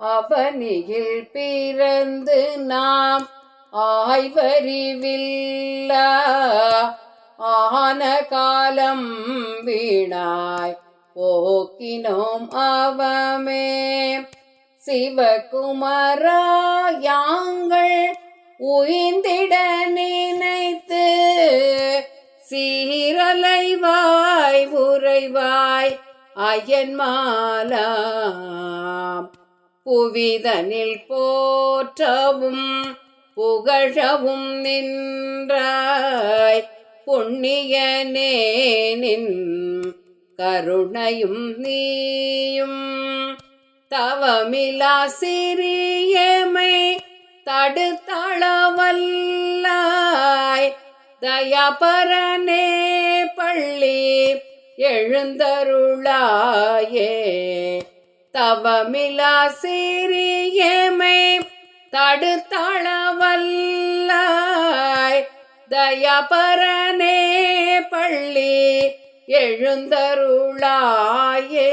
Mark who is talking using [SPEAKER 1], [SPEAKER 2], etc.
[SPEAKER 1] அவனியில் பிறந்து நாம் ஆய்வறிவில்ல. ஆன காலம் வீணாய் போக்கினோம் அவமே. சிவகுமரா யாங்கள் உயிந்திட நினைத்து சீரலைவாய் உறைவாய் அயன்மாலாம் புவிதனில் போற்றவும் புகழவும் நின்றாய். புண்ணியனே நின் கருணையும் நீயும். தவமிலா சிறியமை தடுத்தளவல்லாய். தயாபரனே பள்ளி எழுந்தருளாயே. தவமிலா சிறியமை தடுத்தளவல்லாய். தயபரனே பள்ளி எழுந்தருளாயே.